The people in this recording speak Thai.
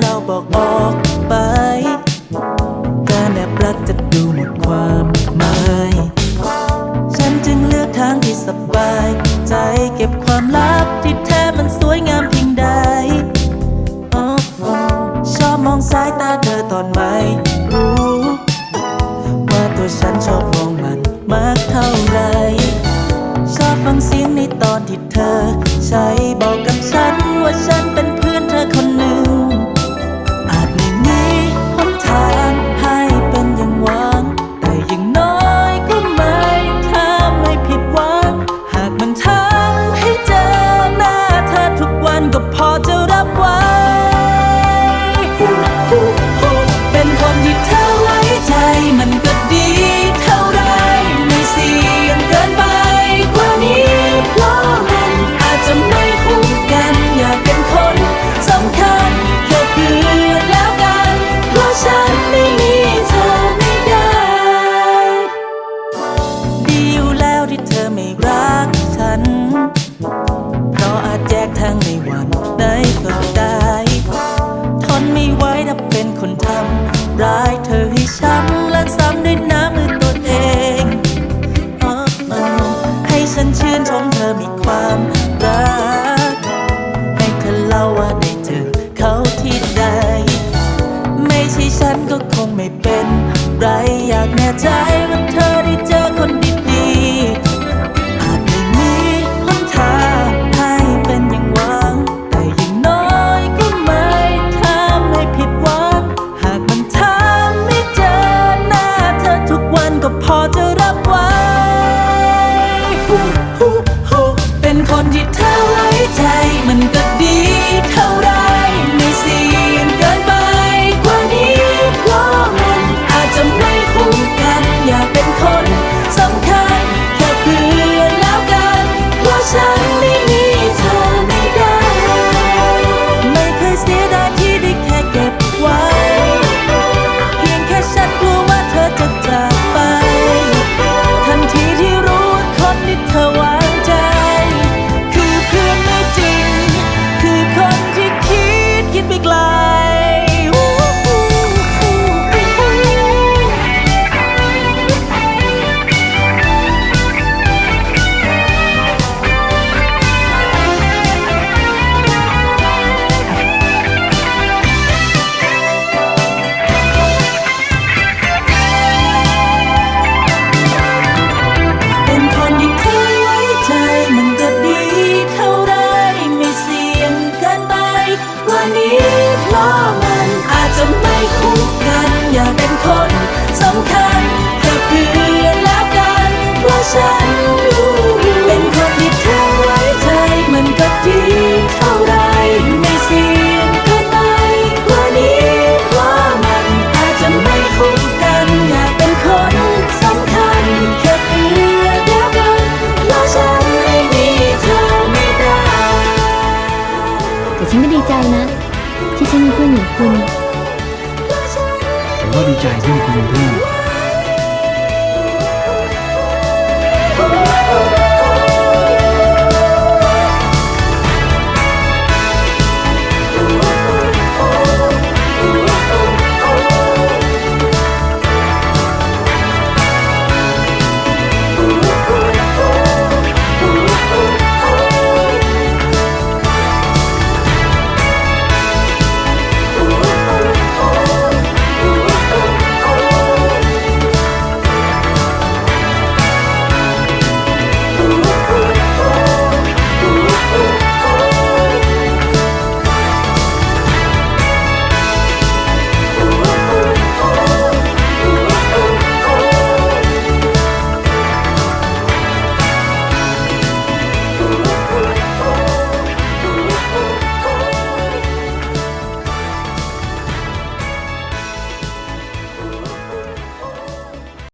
เราบอกออกไป การแอบรักจะดูหมดความหมายฉันจึงเลือกทางที่สบาย ใจเก็บความลับที่แท้มันสวยงามเพียงใดชอบมองสายตาเธอตอนไม่รู้ว่าตัวฉันชอบมองมันมากเท่าไร ชอบฟังเสียงในตอนที่เธอใช้บอกกัน เป็นคนที่เธอไว้ใจมันก็ดีเท่าไรไม่เสี่ยงเกินไปกว่านี้เพราะมันอาจจะไม่คุ้มกันอยากเป็นคนสำคัญแค่เพื่อนแล้วกันเพราะฉันไม่มีเธอไม่ได้ ดีอยู่แล้วที่เธอไม่รักฉัน เพราะอาจแยกทางในวัน คนสำคัญแค่เพื่อนแล้วกันเพราะฉันรู้เป็นคนที่เธอไว้ใจมันก็ดีเท่าไรไม่เสี่ยงเกินไปกว่านี้เพราะมันอาจจะไม่คุ้มกันอยากเป็นคนสำคัญแค่เพื่อนแล้วกันเพราะฉันไม่มีเธอไม่ได้แต่ฉันก็ดีใจนะ ที่ฉันมีเพื่อนอย่างคุณผม ก็ดีใจที่มีคุณเป็นเพื่อน